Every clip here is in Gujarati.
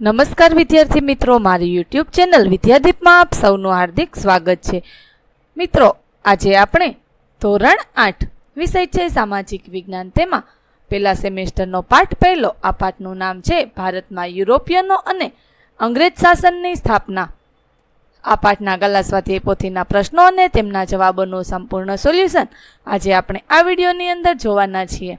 નમસ્કાર વિદ્યાર્થી મિત્રો, મારી યુટ્યુબ ચેનલ વિદ્યાદીપમાં આપ સૌનું હાર્દિક સ્વાગત છે. મિત્રો, આજે આપણે ધોરણ આઠ વિષય છે સામાજિક વિજ્ઞાન તેમાં. પહેલા સેમેસ્ટરનો પાઠ પહેલો, આ પાઠનું નામ છે ભારતમાં યુરોપિયનો અને અંગ્રેજ શાસનની સ્થાપના. આ પાઠના ગલા સ્વાધ્યાય પોથીના પ્રશ્નો અને તેમના જવાબોનું સંપૂર્ણ સોલ્યુશન આજે આપણે આ વિડીયોની અંદર જોવાના છીએ.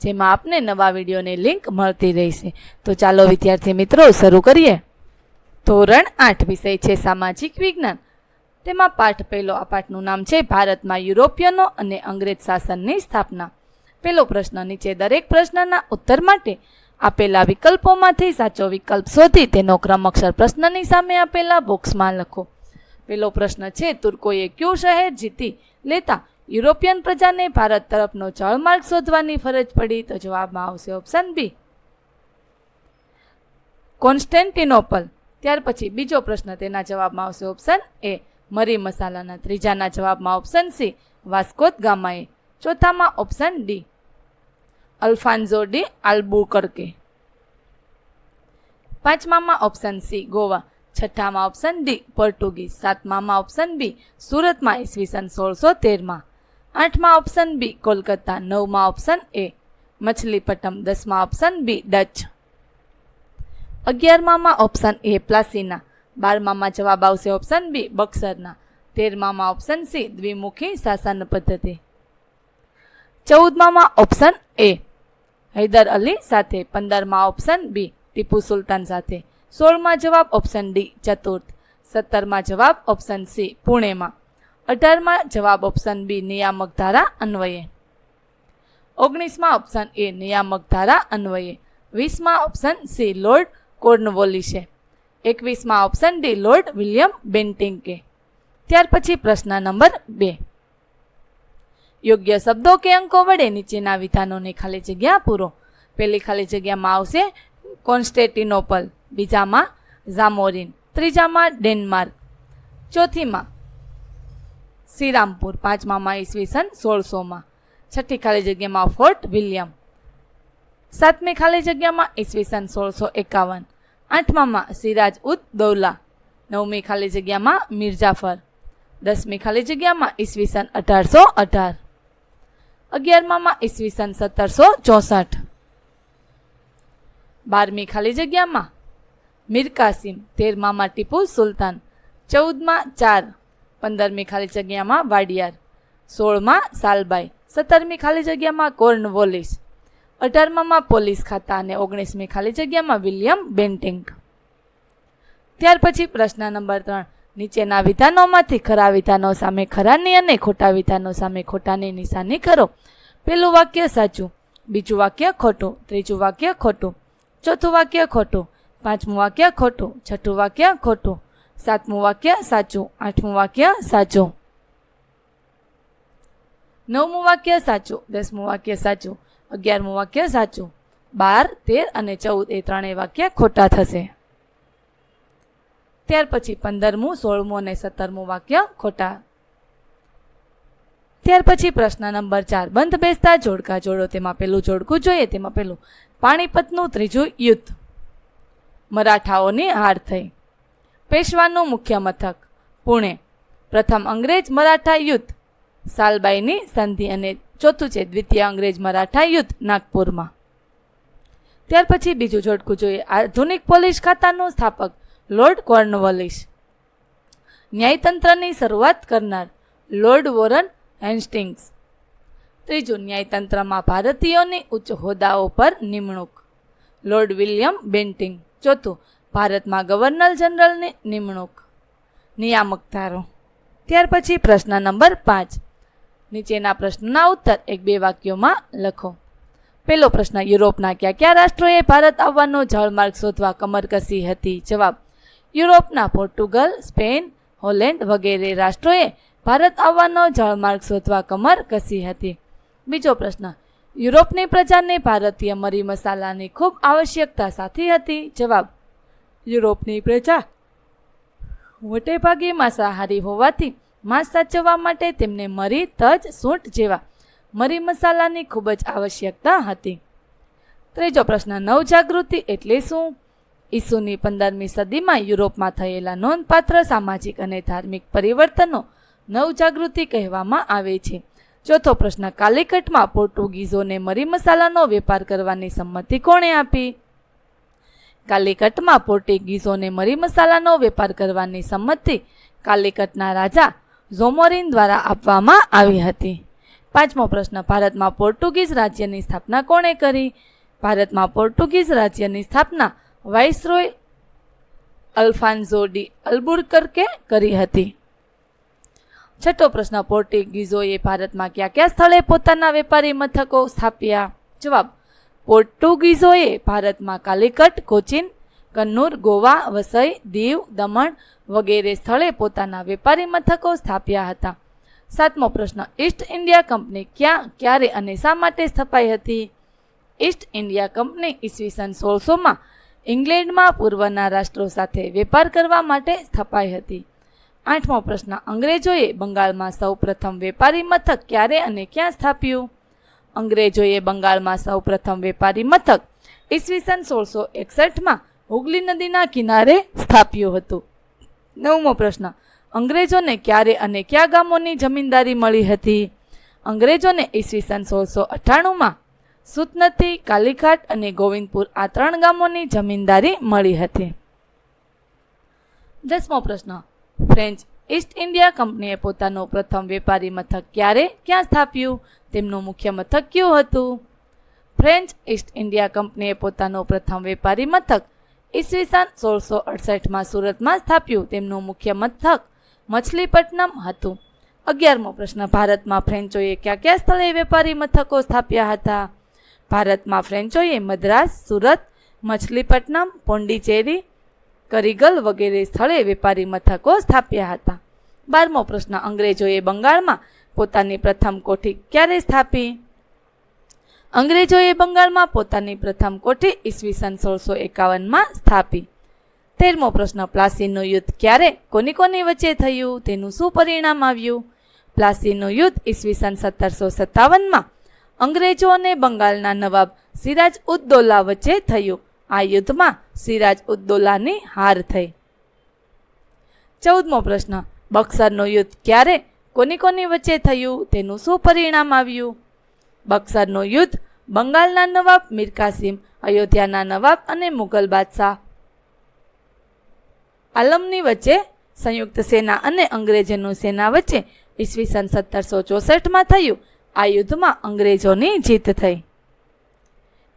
જેમાં આપને નવા વિડીયોની લિંક મળતી રહેશે. તો ચાલો વિદ્યાર્થી મિત્રો, શરૂ કરીએ. ધોરણ આઠ વિષય છે સામાજિક વિજ્ઞાન. તેમાં પાઠ પહેલો, આ પાઠનું નામ છે ભારતમાં યુરોપિયનો અને અંગ્રેજ શાસનની સ્થાપના. પહેલો પ્રશ્ન, નીચે દરેક પ્રશ્નના ઉત્તર માટે આપેલા વિકલ્પોમાંથી સાચો વિકલ્પ શોધી તેનો ક્રમ અક્ષર પ્રશ્નની સામે આપેલા બોક્સમાં લખો. પહેલો પ્રશ્ન છે, તુર્કોએ કયું શહેર જીતી લેતા યુરોપિયન પ્રજાને ભારત તરફનો જળમાર્ગ શોધવાની ફરજ પડી તો જવાબમાં આવશે ઓપ્શન બી કોન્સ્ટેન્ટિનોપલ. ત્યાર પછી બીજો પ્રશ્ન તેના જવાબમાં આવશે ઓપ્શન એ મરી મસાલાના ત્રીજાના જવાબમાં ઓપ્શન સી વાસ્કોત ગામાએ. ચોથામાં ઓપ્શન ડી અલ્ફાન્ઝો ડી આલ્બુકર્કે. પાંચમામાં ઓપ્શન સી ગોવા. છઠ્ઠામાં ઓપ્શન ડી પોર્ટુગીઝ. સાતમામાં ઓપ્શન બી સુરતમાં ઈસવીસન સોળસો તેરમાં. આઠમા ઓપ્શન બી કોલકાતા. નવમાં ઓપ્શન એ મછલીપટ્ટમ. દસમા ઓપ્શન બી ડચ. અગિયારમામાં ઓપ્શન એ પ્લાસીના. બારમામાં જવાબ આવશે ઓપ્શન બી બક્સરના. તેરમામાં ઓપ્શન સી દ્વિમુખી શાસન પદ્ધતિ. ચૌદમામાં ઓપ્શન એ હૈદર અલી સાથે. પંદરમાં ઓપ્શન બી ટીપુ સુલતાન સાથે. સોળમાં જવાબ ઓપ્શન ડી ચતુર્થ. સત્તરમાં જવાબ ઓપ્શન સી પુણેમાં. અઢારમાં જવાબ ઓપ્શન બી નિયામક ધારા અન્વયે. ઓગણીસમાં ઓપ્શન એ નિયામક ધારા અન્વયે. વીસમાં ઓપ્શન સી લોર્ડ કોર્નવોલી છે. એકવીસમાં ઓપ્શન ડી લોર્ડ વિલિયમ બેન્ટિંકે. ત્યાર પછી પ્રશ્ન નંબર બે. યોગ્ય શબ્દો કે અંકો વડે નીચેના વિધાનોની ખાલી જગ્યા પૂરો. પહેલી ખાલી જગ્યામાં આવશે કોન્સ્ટેટિનોપલ બીજામાં ઝામોરિન, ત્રીજામાં ડેનમાર્ક, ચોથીમાં શ્રીરામપુર, પાંચમામાં ઈસવીસન સોળસોમાં. છઠ્ઠી ખાલી જગ્યામાં ફોર્ટ વિલિયમ. સાતમી ખાલી જગ્યામાં ઈસવીસન સોળસો એકાવન. આઠમામાં સિરાજ ઉદ દૌલા. નવમી ખાલી જગ્યામાં મિર્જાફર દસમી ખાલી જગ્યામાં ઈસવીસન અઢારસો અઢાર. અગિયારમામાં ઈસવીસન સત્તરસો ચોસઠ. બારમી ખાલી જગ્યામાં મીર કાસિમ, તેરમામાં ટીપુ સુલતાન, ચૌદમાં ચાર. પંદરમી ખાલી જગ્યામાં વાડિયાર. સોળમાં સાલબાઈ. સત્તરમી ખાલી જગ્યામાં કોર્નવોલિસ. અઢારમામાં પોલીસ ખાતા અને ઓગણીસમી ખાલી જગ્યામાં વિલિયમ બેન્ટિંગ. ત્યાર પછી પ્રશ્ન નંબર ત્રણ. નીચેના વિધાનોમાંથી ખરા વિધાનો સામે ખરાની અને ખોટા વિધાનો સામે ખોટાની નિશાની કરો. પહેલું વાક્ય સાચું, બીજું વાક્ય ખોટું, ત્રીજું વાક્ય ખોટું, ચોથું વાક્ય ખોટું, પાંચમું વાક્ય ખોટું, છઠ્ઠું વાક્ય ખોટું. સાતમું વાક્ય સાચું, આઠમું વાક્ય સાચું. નવમું વાક્ય સાચું, દસમું વાક્ય સાચું, અગિયારમું વાક્ય સાચું. બાર, તેર અને ચૌદ એ ત્રણેય વાક્ય ખોટા થશે. ત્યાર પછી પંદરમું, સોળમું અને સત્તરમું વાક્ય ખોટા. ત્યાર પછી પ્રશ્ન નંબર ચાર, બંધ, બેસતા, જોડકા, જોડો. તેમાં પેલું જોડકું જોઈએ, તેમાં પેલું પાણીપતનું ત્રીજું યુદ્ધ. મરાઠાઓની હાર થઈ. પેશવાનું મુખ્ય મથક, પુણે. પ્રથમ અંગ્રેજ મરાઠા યુદ્ધ, સાલબાઈની સંધિ અને ચોથું છે દ્વિતીય અંગ્રેજ મરાઠા યુદ્ધ, નાગપુરમાં. ત્યાર પછી બીજું જોડકું જોઈએ, આધુનિક પોલીસ ખાતાનું સ્થાપક, લોર્ડ કોર્નવોલિસ. ન્યાયતંત્રની શરૂઆત કરનાર લોર્ડ વોરન હેન્સ્ટિંગ્સ. ત્રીજું, ન્યાયતંત્રમાં ભારતીયોની ઉચ્ચ હોદ્દાઓ પર નિમણૂક, લોર્ડ વિલિયમ બેન્ટિંગ. ચોથું ભારતમાં ગવર્નર જનરલની નિમણૂક, નિયામક ધારો. ત્યાર પછી પ્રશ્ન નંબર પાંચ. નીચેના પ્રશ્નના ઉત્તર એક બે વાક્યોમાં લખો. પહેલો પ્રશ્ન, યુરોપના કયા કયા રાષ્ટ્રોએ ભારત આવવાનો જળમાર્ગ શોધવા કમર કસી હતી? જવાબ, યુરોપના પોર્ટુગલ, સ્પેન, હોલેન્ડ વગેરે રાષ્ટ્રોએ ભારત આવવાનો જળમાર્ગ શોધવા કમર કસી હતી. બીજો પ્રશ્ન, યુરોપની પ્રજાને ભારતીય મરી મસાલાની ખૂબ આવશ્યકતા સાથી હતી? જવાબ યુરોપની પ્રજા. મોટે ભાગે માંસાહારી હોવાથી માંસ સાચવવા માટે તેમને મરી, તજ સૂંટ જેવા મરી મસાલાની ખૂબ જ આવશ્યકતા હતી. ત્રીજો પ્રશ્ન, નવજાગૃતિ એટલે શું? ઈસુની પંદરમી સદીમાં યુરોપમાં થયેલા નોંધપાત્ર સામાજિક અને ધાર્મિક પરિવર્તનો નવજાગૃતિ કહેવામાં આવે છે. ચોથો પ્રશ્ન, કાલિકટમાં પોર્ટુગીઝોને મરી મસાલાનો વેપાર કરવાની સંમતિ કોણે આપી? કાલિકટમાં પોર્ટુગીઝોને મરી મસાલાનો વેપાર કરવાની સંમતિ કાલિકટના રાજા ઝોમોરિન દ્વારા આપવામાં આવી હતી. પાંચમો પ્રશ્ન, ભારતમાં પોર્ટુગીઝ રાજ્યની સ્થાપના કોણે કરી? ભારતમાં પોર્ટુગીઝ રાજ્યની સ્થાપના વાઇસરોય અલ્ફાન્ઝો ડી અલ્બુર્કર્કે કરી હતી. છઠ્ઠો પ્રશ્ન, પોર્ટુગીઝોએ ભારતમાં કયા કયા સ્થળે પોતાના વેપારી મથકો સ્થાપ્યા? જવાબ પોર્ટુગીઝોએ ભારતમાં કાલિકટ, કોચીન, કન્નૂર, ગોવા, વસઈ, દીવ, દમણ વગેરે સ્થળે પોતાના વેપારી મથકો સ્થાપ્યા હતા. સાતમો પ્રશ્ન, ઈસ્ટ ઇન્ડિયા કંપની ક્યાં, ક્યારે અને શા માટે સ્થપાઈ હતી? ઈસ્ટ ઇન્ડિયા કંપની ઈસવીસન સોળસોમાં ઇંગ્લેન્ડમાં પૂર્વના રાષ્ટ્રો સાથે વેપાર કરવા માટે સ્થપાઈ હતી. આઠમો પ્રશ્ન, અંગ્રેજોએ બંગાળમાં સૌ પ્રથમ વેપારી મથક ક્યારે અને ક્યાં સ્થાપ્યું? અંગ્રેજોએ બંગાળમાં સૌ પ્રથમ વેપારી મથક ઈસવીસન સોળસો એકસઠમાં હુગલી નદીના કિનારે સ્થાપ્યું હતું. નવમો પ્રશ્ન, અંગ્રેજોને ક્યારે અને કયા ગામોની જમીનદારી મળી હતી? અંગ્રેજોને ઈસવીસન સોળસો અઠ્ઠાણુંમાં સુતનતી, કાલીઘાટ અને ગોવિંદપુર આ ત્રણ ગામોની જમીનદારી મળી હતી. દસમો પ્રશ્ન, ફ્રેન્ચ ઈસ્ટ ઇન્ડિયા કંપનીએ પોતાનું પ્રથમ વેપારી મથક ક્યારે, ક્યાં સ્થાપ્યું? તેમનું મુખ્ય મથક કયું હતું? ફ્રેન્ચ ઈસ્ટ ઇન્ડિયા કંપનીએ પોતાનું પ્રથમ વેપારી મથક ઈસવીસન સોળસો અડસઠમાં સુરતમાં સ્થાપ્યું. તેમનું મુખ્ય મથક મછલીપટ્ટનમ હતું. અગિયારમો પ્રશ્ન, ભારતમાં ફ્રેન્ચોએ કયા કયા સ્થળે વેપારી મથકો સ્થાપ્યા હતા? ભારતમાં ફ્રેન્ચોએ મદ્રાસ, સુરત, મછલીપટ્ટનમ, પોંડિચેરી કરીગલ વગેરે સ્થળે વેપારી મથકો સ્થાપ્યા હતા. બારમો પ્રશ્ન, અંગ્રેજોએ બંગાળમાં પોતાની પ્રથમ કોઠી ક્યારે સ્થાપી? અંગ્રેજોએ બંગાળમાં પોતાની પ્રથમ કોઠી ઈસવીસન સોળસો એકાવનમાં સ્થાપી. તેરમો પ્રશ્ન પ્લાસીનું યુદ્ધ ક્યારે, કોની કોની વચ્ચે થયું, તેનું શું પરિણામ આવ્યું? પ્લાસીનું યુદ્ધ ઈસવીસન સત્તરસો સત્તાવનમાં અંગ્રેજો અને બંગાળના નવાબ સિરાજ ઉદ્દોલા વચ્ચે થયું. આ યુદ્ધમાં સિરાજ ઉદ્દૌલાની હાર થઈ. ચૌદમો પ્રશ્ન, બક્સરનું યુદ્ધ ક્યારે, કોની કોની વચ્ચે થયું, તેનું શું પરિણામ આવ્યું? બક્સરનું યુદ્ધ બંગાળના નવાબ મીર અયોધ્યાના નવાબ અને મુઘલ બાદશાહ. આલમની વચ્ચે સંયુક્ત સેના અને અંગ્રેજોની સેના વચ્ચે ઈસવીસન સત્તરસો ચોસઠમાં થયું. આ યુદ્ધમાં અંગ્રેજોની જીત થઈ.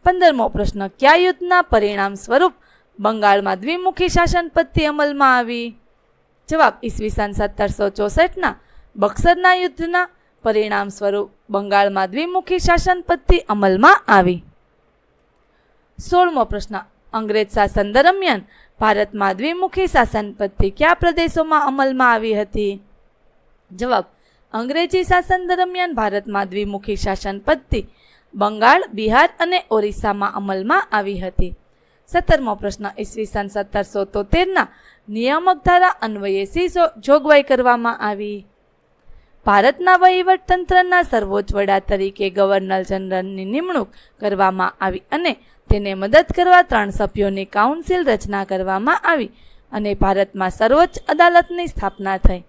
પંદરમો પ્રશ્ન, કયા યુદ્ધના પરિણામ સ્વરૂપ બંગાળમાં દ્વિમુખી શાસન પદ્ધતિ અમલમાં આવી? જવાબ ઈસવીસન સત્તરસો ચોસઠના બક્સરના યુદ્ધના પરિણામ સ્વરૂપ બંગાળમાં દ્વિમુખી શાસન પદ્ધતિ અમલમાં આવી. સોળમો પ્રશ્ન, અંગ્રેજ શાસન દરમિયાન ભારતમાં દ્વિમુખી શાસન પદ્ધતિ કયા પ્રદેશોમાં અમલમાં આવી હતી? જવાબ, અંગ્રેજી શાસન દરમિયાન ભારતમાં દ્વિમુખી શાસન પદ્ધતિ બંગાળ, બિહાર અને ઓરિસ્સામાં અમલમાં આવી હતી. સત્તરમો પ્રશ્ન ઈસવીસન સત્તરસો તોતેરના નિયામક ધારા અન્વયે સી જોગવાઈ કરવામાં આવી? ભારતના વહીવટતંત્રના સર્વોચ્ચ વડા તરીકે ગવર્નર જનરલની નિમણૂક કરવામાં આવી અને તેને મદદ કરવા ત્રણ સભ્યોની કાઉન્સિલ રચના કરવામાં આવી અને ભારતમાં સર્વોચ્ચ અદાલતની સ્થાપના થઈ.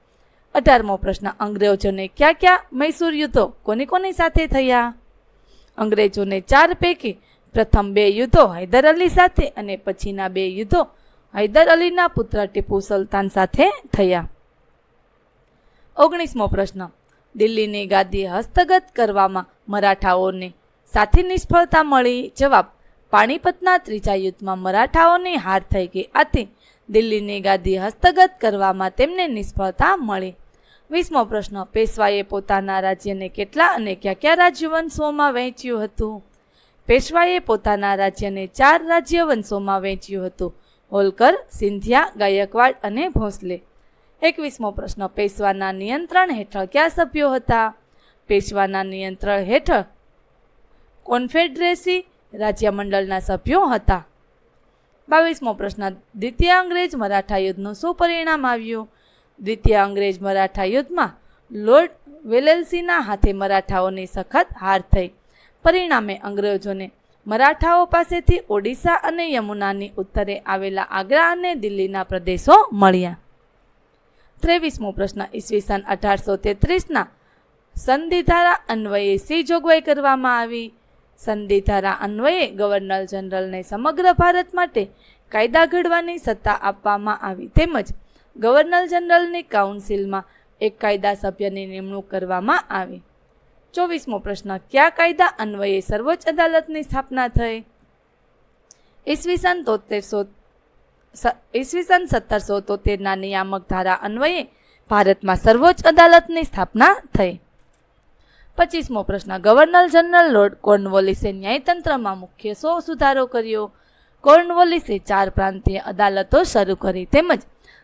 અઢારમો પ્રશ્ન, અંગ્રેજોને ક્યાં ક્યાં મૈસૂર યુદ્ધો કોની કોની સાથે થયા? અંગ્રેજોને ચાર પૈકી પ્રથમ બે યુદ્ધો હૈદર અલી સાથે અને પછીના બે યુદ્ધો હૈદર અલીના પુત્ર ટીપુ સુલતાન સાથે થયા. ઓગણીસમો પ્રશ્ન. દિલ્હીની ગાદી હસ્તગત કરવામાં મરાઠાઓને સાથી નિષ્ફળતા મળી? જવાબ. પાણીપતના ત્રીજા યુદ્ધમાં મરાઠાઓની હાર થઈ ગઈ. આથી દિલ્હીની ગાદી હસ્તગત કરવામાં તેમને નિષ્ફળતા મળી. વીસમો પ્રશ્ન. પેશવાએ પોતાના રાજ્યને કેટલા અને કયા કયા રાજ્યવંશોમાં વહેંચ્યું હતું? પેશવાએ પોતાના રાજ્યને ચાર રાજ્યવંશોમાં વહેંચ્યું હતું. હોલકર, સિંધિયા, ગાયકવાડ અને ભોંસલે. એકવીસમો પ્રશ્ન. પેશવાના નિયંત્રણ હેઠળ કયા સભ્યો હતા? પેશવાના નિયંત્રણ હેઠળ કોન્ફેડરેસી રાજ્યમંડળના સભ્યો હતા. બાવીસમો પ્રશ્ન. દ્વિતીય અંગ્રેજ મરાઠા યુદ્ધનું શું પરિણામ આવ્યું? દ્વિતીય અંગ્રેજ મરાઠા યુદ્ધમાં લોર્ડ વેલેલ્સીના હાથે મરાઠાઓની સખત હાર થઈ. પરિણામે અંગ્રેજોને મરાઠાઓ પાસેથી ઓડિશા અને યમુનાની ઉત્તરે આવેલા આગ્રા અને દિલ્હીના પ્રદેશો મળ્યા. ત્રેવીસમો પ્રશ્ન, ઈસવીસન અઢારસો તેત્રીસના સંધિધારા અન્વયે સી જોગવાઈ કરવામાં આવી? સંધિધારા અન્વયે ગવર્નર જનરલને સમગ્ર ભારત માટે કાયદા ઘડવાની સત્તા આપવામાં આવી તેમજ ગવર્નર જનરલની કાઉન્સિલમાં એક કાયદા સભ્યની નિમણૂક કરવામાં આવી. ચોવીસમો પ્રશ્ન, કયા કાયદા અન્વયે સર્વોચ્ચ અદાલતની સ્થાપના થઈ? ઈસવીસન તોતેરસો ઈસવીસન સત્તરસો તોતેરના નિયામક ધારા અન્વયે ભારતમાં સર્વોચ્ચ અદાલતની સ્થાપના થઈ. પચીસમો પ્રશ્ન, ગવર્નર જનરલ લોર્ડ કોર્નવોલિસે ન્યાયતંત્રમાં મુખ્ય સો સુધારો કર્યો. કોર્નવોલિસે ચાર પ્રાંતીય અદાલતો શરૂ કરી તેમજ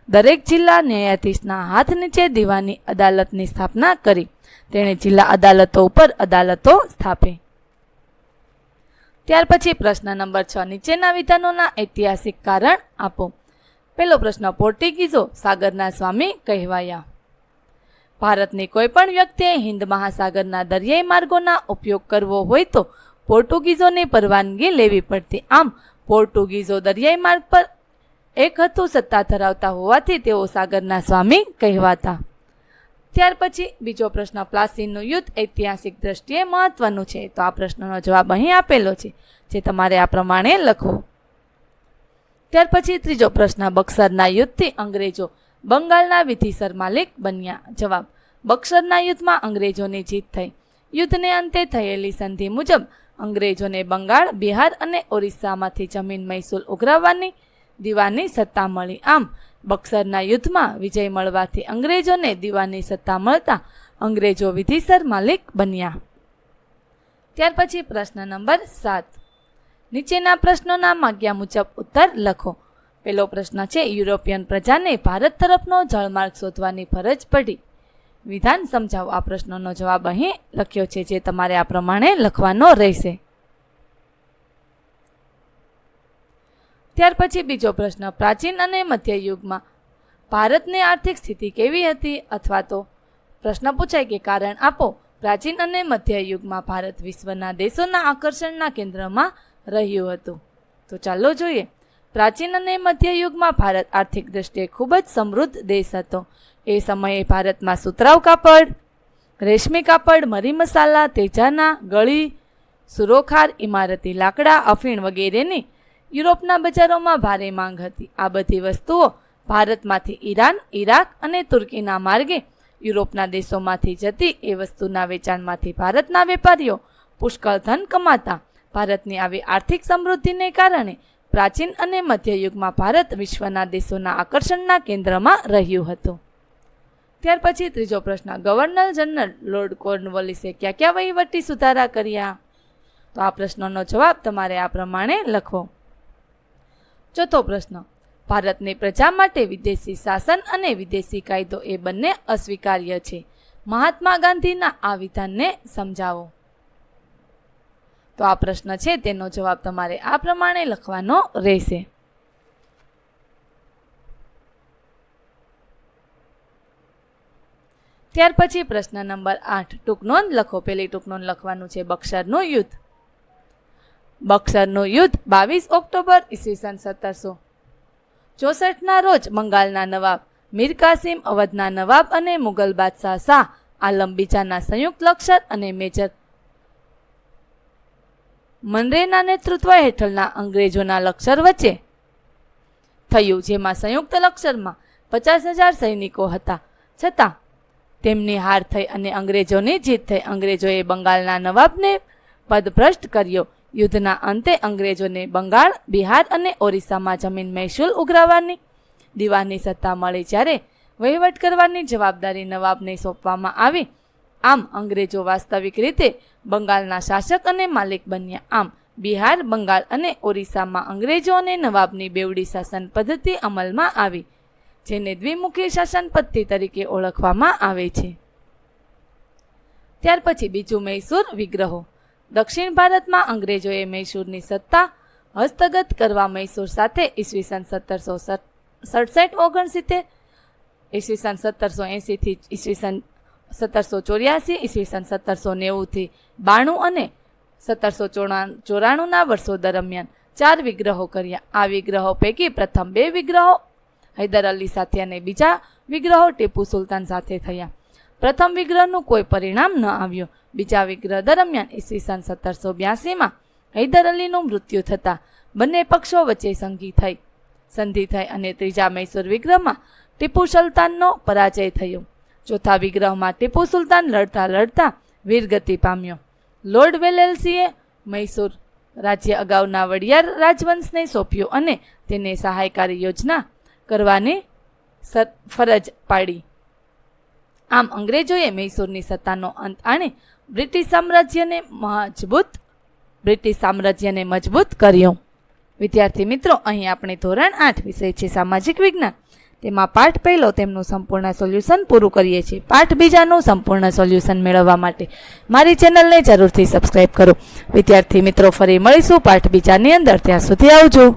દરેક જિલ્લા ન્યાયાધીશના હાથ નીચે દીવાની અદાલતની સ્થાપના કરી. તેણે જિલ્લા અદાલતો ઉપર અદાલતો સ્થાપી. ત્યાર પછી પ્રશ્ન નંબર છ, નીચેના વિધાનોના ઐતિહાસિક કારણ આપો. પહેલો પ્રશ્ન, પોર્ટુગીઝો સાગરના સ્વામી કહેવાયા. ભારતની કોઈ પણ વ્યક્તિએ હિન્દ મહાસાગરના દરિયાઈ માર્ગોના ઉપયોગ કરવો હોય તો પોર્ટુગીઝોની પરવાનગી લેવી પડતી. આમ, પોર્ટુગીઝો દરિયાઈ માર્ગ પર એક હતું સત્તા ધરાવતા હોવાથી તેઓ સાગરના સ્વામી કહેવાતા. ત્યાર પછી બીજો પ્રશ્ન, પ્લાસીનનું યુદ્ધ ઐતિહાસિક દ્રષ્ટિએ મહત્વનું છે. તો આ પ્રશ્નનો જવાબ અહીં આપેલો છે, જે તમારે આ પ્રમાણે લખવો ત્યાર પછી ત્રીજો પ્રશ્ન, બક્સરના યુદ્ધથી અંગ્રેજો બંગાળના વિધિસર માલિક બન્યા. જવાબ, બક્સરના યુદ્ધમાં અંગ્રેજોની જીત થઈ. યુદ્ધને અંતે થયેલી સંધિ મુજબ અંગ્રેજોને બંગાળ, બિહાર અને ઓરિસ્સામાંથી જમીન મહેસૂલ ઉઘરાવવાની દીવાની સત્તા મળી. આમ, બક્સરના યુદ્ધમાં વિજય મળવાથી અંગ્રેજોને દીવાની સત્તા મળતા અંગ્રેજો વિધિસર માલિક બન્યા. ત્યાર પછી પ્રશ્ન નંબર સાત. નીચેના પ્રશ્નોના માગ્યા મુજબ ઉત્તર લખો. પહેલો પ્રશ્ન છે, યુરોપિયન પ્રજાને ભારત તરફનો જળમાર્ગ શોધવાની ફરજ પડી. વિધાન સમજાવો. આ પ્રશ્નનો જવાબ અહીં લખ્યો છે, જે તમારે આ પ્રમાણે લખવાનો રહેશે. ત્યાર પછી બીજો પ્રશ્ન, પ્રાચીન અને મધ્યયુગમાં ભારતની આર્થિક સ્થિતિ કેવી હતી અથવા તો પ્રશ્ન પૂછાય કે કારણ આપો, પ્રાચીન અને મધ્યયુગમાં ભારત વિશ્વના દેશોના આકર્ષણના કેન્દ્રમાં રહ્યું હતું. તો ચાલો જોઈએ. પ્રાચીન અને મધ્યયુગમાં ભારત આર્થિક દ્રષ્ટિએ ખૂબ જ સમૃદ્ધ દેશ હતો. એ સમયે ભારતમાં સુતરાઉ કાપડ, રેશમી કાપડ, મરી મસાલા, તેજાના, ગળી, સુરોખાર ઇમારતી લાકડા, અફીણ વગેરેની યુરોપના બજારોમાં ભારે માંગ હતી. આ બધી વસ્તુઓ ભારતમાંથી ઈરાન, ઈરાક અને તુર્કીના માર્ગે યુરોપના દેશોમાંથી જતી એ વસ્તુના વેચાણમાંથી ભારતના વેપારીઓ પુષ્કળ ધન કમાતા. ભારતની આવી આર્થિક સમૃદ્ધિને કારણે પ્રાચીન અને મધ્યયુગમાં ભારત વિશ્વના દેશોના આકર્ષણના કેન્દ્રમાં રહ્યું હતું. ત્યાર પછી ત્રીજો પ્રશ્ન, ગવર્નર જનરલ લોર્ડ કોર્નવોલિસે ક્યાં ક્યાં વહીવટી સુધારા કર્યા? તો આ પ્રશ્નનો જવાબ તમારે આ પ્રમાણે લખો ચોથો પ્રશ્ન. ભારતની પ્રજા માટે વિદેશી શાસન અને વિદેશી કાયદો એ બંને અસ્વીકાર્ય છે. મહાત્મા ગાંધીના આ વિધાનને સમજાવો. તો આ પ્રશ્ન છે, તેનો જવાબ તમારે આ પ્રમાણે લખવાનો રહેશે. ત્યાર પછી પ્રશ્ન નંબર આઠ. ટૂંક નોંધ લખો. પેલી ટૂંક નોંધ લખવાનું છે. બક્ષરનું યુદ્ધ. બક્સરનું યુદ્ધ બાવીસ ઓક્ટોબર ઈસવીસન સત્તરસો. ચોસઠના રોજ બંગાળના નવાબ મીર કાસિમ, અવધના નવાબ અને મુગલ બાદશાહ શાહ આલમ બીજાના સંયુક્ત લશ્કર અને મેજર મનરેના નેતૃત્વ હેઠળના અંગ્રેજોના લશ્કર વચ્ચે થયું, જેમાં સંયુક્ત લશ્કરમાં પચાસ હજાર સૈનિકો હતા. છતાં તેમની હાર થઈ અને અંગ્રેજોની જીત થઈ. અંગ્રેજોએ બંગાળના નવાબને પદભ્રષ્ટ કર્યો. યુદ્ધના અંતે અંગ્રેજોને બંગાળ, બિહાર અને ઓરિસ્સામાં જમીન મહેસૂલ ઉઘરાવવાની દીવાની સત્તા મળી જ્યારે વહીવટ કરવાની જવાબદારી નવાબને સોંપવામાં આવી. આમ અંગ્રેજો વાસ્તવિક રીતે બંગાળના શાસક અને માલિક બન્યા. આમ બિહાર, બંગાળ અને ઓરિસ્સામાં અંગ્રેજો અને નવાબની બેવડી શાસન પદ્ધતિ અમલમાં આવી, જેને દ્વિમુખી શાસન પદ્ધતિ તરીકે ઓળખવામાં આવે છે. ત્યાર પછી બીજું મૈસૂર વિગ્રહો. દક્ષિણ ભારતમાં અંગ્રેજોએ મૈસૂરની સત્તા હસ્તગત કરવા મૈસૂર સાથે ઈસવીસન સત્તરસો સડસઠ ઓગણસિત્તેર ઈસવીસન સત્તરસો એંસીથી ઈસવીસન સત્તરસો ચોર્યાસી ઈસવીસન સત્તરસો નેવુંથી બાણું અને સત્તરસો ચોરા ચોરાણુંના વર્ષો દરમિયાન ચાર વિગ્રહો કર્યા. આ વિગ્રહો પૈકી પ્રથમ બે વિગ્રહો હૈદર અલી સાથે અને બીજા વિગ્રહો ટીપુ સુલતાન સાથે થયા. પ્રથમ વિગ્રહનું કોઈ પરિણામ ન આવ્યું. બીજા વિગ્રહ દરમિયાન ઈસવીસન સત્તરસો બ્યાસીમાં હૈદર અલીનું મૃત્યુ થતાં બંને પક્ષો વચ્ચે સંધિ થઈ. સંધિ થઈ અને ત્રીજા મૈસૂર વિગ્રહમાં ટીપુ સુલતાનનો પરાજય થયો. ચોથા વિગ્રહમાં ટીપુ સુલતાન લડતા લડતા વીરગતિ પામ્યો. લોર્ડ વેલેલ્સીએ મૈસૂર રાજ્ય અગાઉના વડિયાર રાજવંશને સોંપ્યું અને તેને સહાયકારી યોજના કરવાની ફરજ પાડી. આમ અંગ્રેજોએ મૈસૂરની સત્તાનો અંત આણી બ્રિટિશ સામ્રાજ્યને મજબૂત, બ્રિટિશ સામ્રાજ્યને મજબૂત કર્યું. વિદ્યાર્થી મિત્રો, અહીં આપણે ધોરણ આઠ વિષય છે, સામાજિક વિજ્ઞાન. તેમાં પાઠ પહેલો તેમનું સંપૂર્ણ સોલ્યુશન પૂરું કરીએ છીએ. પાઠ બીજાનું સંપૂર્ણ સોલ્યુશન મેળવવા માટે મારી ચેનલને જરૂરથી સબસ્ક્રાઈબ કરો. વિદ્યાર્થી મિત્રો, ફરી મળીશું પાઠ બીજાની અંદર. ત્યાં સુધી આવજો.